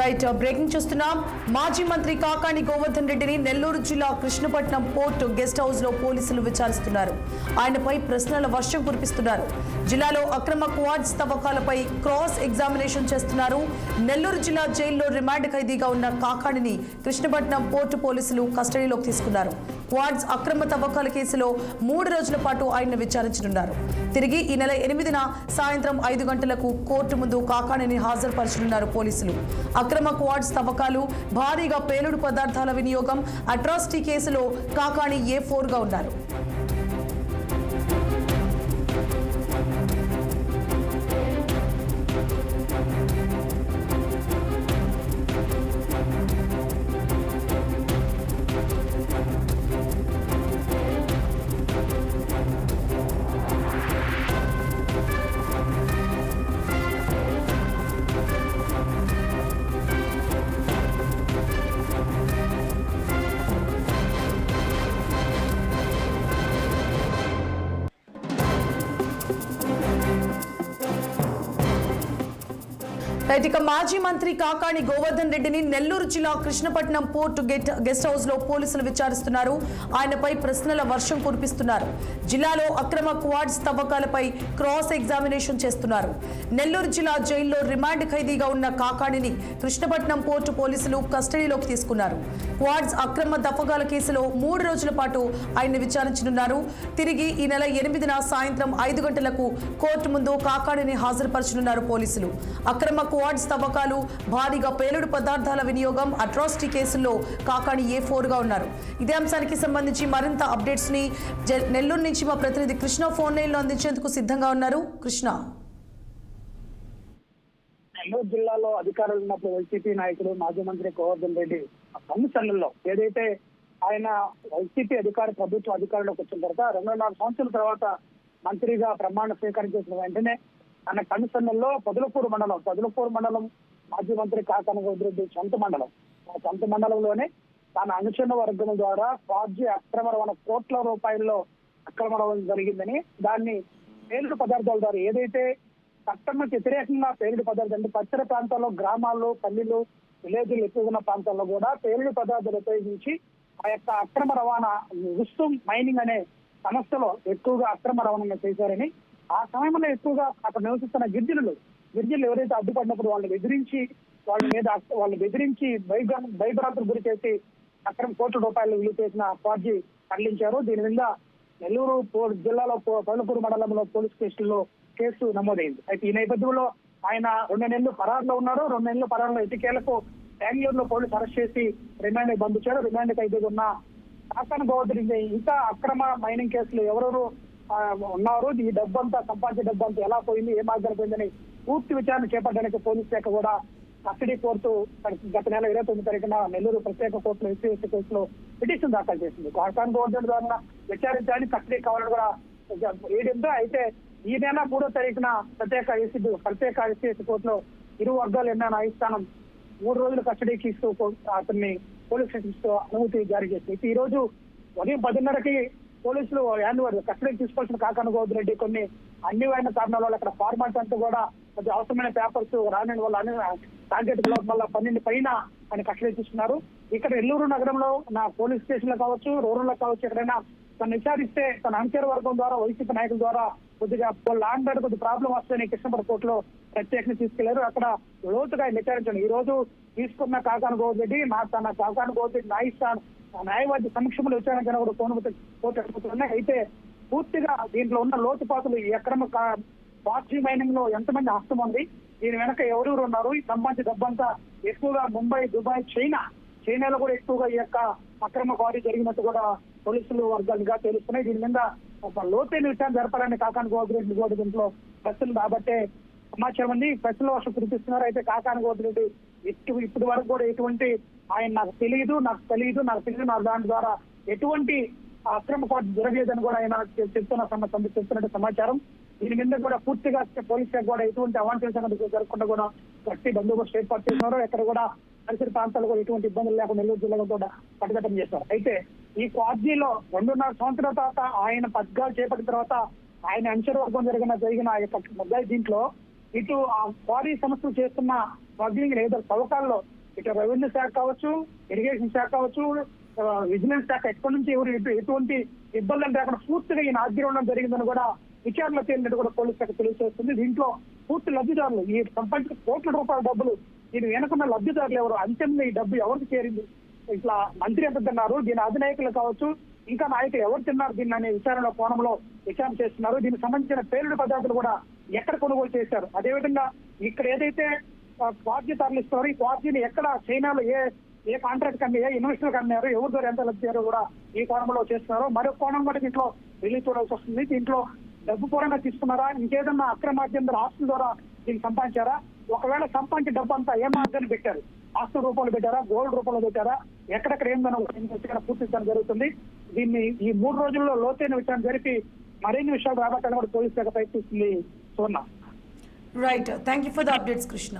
Right breaking చూస్తున్నాం. మాజీ మంత్రి కాకాణి గోవర్ధన్ రెడ్డిని నెల్లూరు జిల్లా కృష్ణపట్నం పోర్టు గెస్ట్ హౌస్లో పోలీసులు విచారిస్తున్నారు. ఆయనపై ప్రశ్నల వర్షం కురిపిస్తున్నారు. జిల్లాలో అక్రమ క్వాడ్స్ తవ్వకాలపై క్రాస్ ఎగ్జామినేషన్ చేస్తున్నారు. నెల్లూరు జిల్లా జైల్లో రిమాండ్ ఖైదీగా ఉన్న కాకాణిని కృష్ణపట్నం పోర్టు పోలీసులు కస్టడీలోకి తీసుకున్నారు. క్వాడ్స్ అక్రమ తవ్వకాల కేసులో మూడు రోజుల పాటు ఆయన విచారించనున్నారు. తిరిగి ఈ నెల ఎనిమిదిన సాయంత్రం ఐదు గంటలకు కోర్టు ముందు కాకాణిని హాజరుపరచనున్నారు పోలీసులు. అక్రమ క్వాడ్స్ తవ్వకాలు భారీగా పేలుడు పదార్థాల వినియోగం అట్రాసిటీ కేసులో కాకాణి ఏ ఫోర్గా ఉన్నారు. రైట్ ఇక మాజీ మంత్రి కాకాణి గోవర్ధన్ రెడ్డిని నెల్లూరు జిల్లా కృష్ణపట్నం పోర్టు గెట్ గెస్ట్ హౌస్లో పోలీసులు విచారిస్తున్నారు. ఆయనపై ప్రశ్నల వర్షం కురిపిస్తున్నారు. జిల్లాలో అక్రమ క్వాడ్స్ తవ్వకాలపై క్రాస్ ఎగ్జామినేషన్ చేస్తున్నారు. నెల్లూరు జిల్లా జైల్లో రిమాండ్ ఖైదీగా ఉన్న కాకాణిని కృష్ణపట్నం పోర్టు పోలీసులు కస్టడీలోకి తీసుకున్నారు. క్వాడ్స్ అక్రమ తవ్వకాల కేసులో మూడు రోజుల పాటు ఆయన్ని విచారించనున్నారు. తిరిగి ఈ నెల ఎనిమిదిన సాయంత్రం ఐదు గంటలకు కోర్టు ముందు కాకాణిని హాజరుపరచనున్నారు పోలీసులు. అక్రమ క్వాడ్స్ తవ్వకాలు భారీగా పేలుడు పదార్థాల వినియోగం అట్రాసిటీ కేసుల్లో కాకాణి ఏ ఫోర్గా ఉన్నారు. ఇదే అంశానికి సంబంధించి మరింత అప్డేట్స్ని నెల్లూరు నుంచి మా ప్రతినిధి కృష్ణ ఫోన్ లైన్లో అందించేందుకు సిద్ధంగా ఉన్నారు. కృష్ణ. నెల్లూరు జిల్లాలో అధికారులు ఉన్నప్పుడు వైసీపీ నాయకుడు మాజీ మంత్రి గోవర్ధన్ రెడ్డి సమస్యలలో ఏదైతే ఆయన వైసీపీ అధికార ప్రభుత్వ అధికారంలోకి వచ్చిన తర్వాత రెండు నాలుగు సంవత్సరాల తర్వాత మంత్రిగా ప్రమాణ స్వీకారం చేసిన వెంటనే అన్న కమిషన్లలో పొదలపూరు మండలం పొదలపూరు మండలం మాజీ మంత్రి కాకాన రెడ్డి సొంత మండలం. ఆ సొంత మండలంలోనే తన అనుచరణ వర్గం ద్వారా ఫార్జీ అక్రమ రవాణా కోట్ల రూపాయల్లో అక్రమ రవాణా జరిగిందని దాన్ని పేలుడు పదార్థాల ద్వారా ఏదైతే చట్టంకి వ్యతిరేకంగా పేలుడు పదార్థాలు అంటే పచ్చడి ప్రాంతాల్లో గ్రామాల్లో పల్లెలు విలేజ్లు ఎక్కువ ఉన్న ప్రాంతాల్లో కూడా పేలుడు పదార్థాలు ఉపయోగించి ఆ యొక్క అక్రమ రవాణా రుస్తుం మైనింగ్ అనే సంస్థలో ఎక్కువగా అక్రమ రవాణా చేశారని ఆ సమయంలో ఎక్కువగా అక్కడ నివసిస్తున్న గిరిజనులు గిరిజనులు ఎవరైతే అడ్డుపడినప్పుడు వాళ్ళని బెదిరించి వాళ్ళ మీద వాళ్ళని బెదిరించి భయభ్రా భయభ్రాంతులు గురి చేసి అక్రమ కోట్ల రూపాయలు విలువ చేసిన ఫార్జీ తరలించారు. దీని మీద నెల్లూరు జిల్లాలో పో- పలుకూరు మండలంలో పోలీస్ స్టేషన్లో కేసు నమోదైంది. అయితే ఈ నేపథ్యంలో ఆయన రెండు నెలలు పరారులో ఉన్నారు. రెండు నెలలు పరారులో ఎన్నికేలకు బెంగళూరులో పోలీసు అరెస్ట్ చేసి రిమాండ్ పంపించారు. రిమాండ్ ఖైదీ ఉన్న కాకాన గోవర్ధన్ ఇంకా అక్రమ మైనింగ్ కేసులు ఎవరెవరు ఉన్నారు ఈ డబ్బంతా సంపాదించే డబ్బంతా ఎలా పోయింది ఏ మార్గాలు పోయిందని పూర్తి విచారణ చేపట్టడానికి పోలీస్ శాఖ కూడా కస్టడీ కోర్టు గత నెల ఇరవై తొమ్మిది తారీఖున నెల్లూరు ప్రత్యేక కోర్టులో ఎస్సీ కేసులో పిటిషన్ దాఖలు చేసింది. కాకాన్ గవర్నమెంట్ ద్వారా విచారించాలని కస్టడీ కావాలని కూడా ఏడిందో అయితే ఈ నెల మూడో తారీఖున ప్రత్యేక ఎస్సీ ప్రత్యేక ఎస్సీ కోర్టులో ఇరు వర్గాలు ఎన్న న్యాయస్థానం మూడు రోజులు కస్టడీకి ఇస్తూ అతన్ని పోలీస్ స్టేషన్ ఇస్తూ అనుమతి జారీ చేసింది. ఈ రోజు ఉదయం పదిన్నరకి పోలీసులు హ్యాండ్ ఓవర్ కస్టడీకి తీసుకోవాల్సిన కాకాన గోవర్ధన్ రెడ్డి కొన్ని అన్నివైన కారణాల వల్ల అక్కడ ఫార్మాట్ అంతా కూడా కొంచెం అవసరమైన పేపర్స్ రాని వల్ల అన్ని సాంకేతిక లోపం వల్ల పన్నెండు పైన ఆయన కస్టడీ తీసుకున్నారు. ఇక్కడ ఎల్లూరు నగరంలో నా పోలీస్ స్టేషన్లో కావచ్చు రూరల్లో కావచ్చు ఎక్కడైనా తను విచారిస్తే తన అంచర్ వర్గం ద్వారా వైసీపీ నాయకుల ద్వారా కొద్దిగా లాండ్ ఆర్డర్ కొద్ది ప్రాబ్లం వస్తాయని కృష్ణపడ కోర్టులో ప్రత్యేకంగా తీసుకెళ్ళారు. అక్కడ లోతుగా ఆయన విచారించండి. ఈ రోజు తీసుకున్న కాకాన గోవర్రెడ్డి నా తన కాకాన గోవర్రెడ్డి న్యాయస్థానం న్యాయవాది సమక్షంలో విచారణ కూడా కోనుమతి కోర్టు అడుగుతున్నాయి అయితే పూర్తిగా దీంట్లో ఉన్న లోతుపాతులు ఈ అక్రమ మైనింగ్లో ఎంతమంది హస్తం ఉంది? దీని వెనక ఎవరెవరు ఉన్నారు? ఈ సంబంధించి డబ్బంతా ఎక్కువగా ముంబై దుబాయ్ చైనా. చైనాలో కూడా ఎక్కువగా ఈ యొక్క అక్రమ క్వారీ జరిగినట్టు కూడా పోలీసులు వర్గాలుగా తెలుస్తున్నాయి. దీని మీద ఒక లోతైన విషయాన్ని జరపాలని కాకాని గోపిరెడ్డి కూడా దీంట్లో ప్రశ్నలు కాబట్టే సమాచారం అండి ప్రశ్నలు వర్షం కురిపిస్తున్నారు. అయితే కాకాని గోపిరెడ్డి ఇటు ఇప్పటి వరకు కూడా ఎటువంటి ఆయన నాకు తెలియదు నాకు తెలియదు నాకు తెలియదు. నా దాని ద్వారా ఎటువంటి అక్రమ క్వారీ జరగలేదని కూడా ఆయన చెప్తున్న సమ- చెప్తున్నట్టు సమాచారం. దీని మీద కూడా పూర్తిగా పోలీస్ శాఖ కూడా ఎటువంటి అవాంఛనీయ సంగతి జరగకుండా కూడా గట్టి బందోబస్తు ఏర్పాటు చేస్తున్నారు. ఎక్కడ కూడా పరిసర ప్రాంతాలు కూడా ఎటువంటి ఇబ్బందులు లేకుండా నెల్లూరు జిల్లాలో కూడా కట్టగట్టం చేస్తారు అయితే ఈ క్వార్జీలో రెండున్నర సంవత్సరాల తర్వాత ఆయన పథకాలు చేపట్టిన తర్వాత ఆయన అంశవర్గం జరిగిన జరిగిన ఆ యొక్క ముద్దాయి దీంట్లో ఇటు ఆ క్వారీ సంస్థలు చేస్తున్న స్మగ్లింగ్ లేదా తవ్వకాల్లో ఇటు రెవెన్యూ శాఖ కావచ్చు ఇరిగేషన్ శాఖ కావచ్చు విజిలెన్స్ శాఖ ఎక్కడి నుంచి ఎవరు ఎటు- ఎటువంటి ఇబ్బందులు లేకుండా పూర్తిగా ఈయన ఆగ్రహం జరిగిందని కూడా విచారణ తేలినట్టు కూడా పోలీస్ శాఖ తెలియజేస్తుంది. దీంట్లో పూర్తి లబ్ధిదారులు ఈ సంపాదించిన కోట్ల రూపాయల డబ్బులు దీని వెనుకున్న లబ్ధిదారులు ఎవరు? అంచెంలో ఈ డబ్బు ఎవరికి చేరింది? ఇట్లా మంత్రి ఎంత తిన్నారు దీని అధినాయకులు కావచ్చు ఇంకా నాయకులు ఎవరు తిన్నారు దీన్ని అనే విచారణ కోణంలో విచారణ చేస్తున్నారు. దీనికి సంబంధించిన పేలుడు పదార్థాలు కూడా ఎక్కడ కొనుగోలు చేశారు? అదేవిధంగా ఇక్కడ ఏదైతే క్వార్జీ తరలిస్తారో ఈ క్వార్జీని ఎక్కడ చైనాలో ఏ ఏ కాంట్రాక్ట్ కన్నా ఏ ఇన్వెస్టర్ కన్నారు ఎవరి ద్వారా ఎంత లబ్ధియారో కూడా ఈ కోణంలో చేస్తున్నారు. మరో కోణం కూడా దీంట్లో రిలీజ్ చూడాల్సి వస్తుంది. దీంట్లో డబ్బు పూరంగా తీసుకున్నారా? ఇంకేదన్నా అక్రమార్జన ఆస్తుల ద్వారా దీన్ని సంపాదించారా? ఒకవేళ సంపాదించే డబ్బు అంతా ఏ మార్గాన్ని పెట్టారు? ఆస్తుల రూపంలో పెట్టారా? గోల్డ్ రూపంలో పెట్టారా? ఎక్కడెక్కడ ఏందన్న విచారణ పూర్తించడం జరుగుతుంది. దీన్ని ఈ మూడు రోజుల్లో లోతైన విషయం జరిపి మరిన్ని విషయాలు రాబట్టాలని కూడా పోలీస్ శాఖ ప్రయత్నిస్తుంది చూన్నా right thank you for the updates Krishna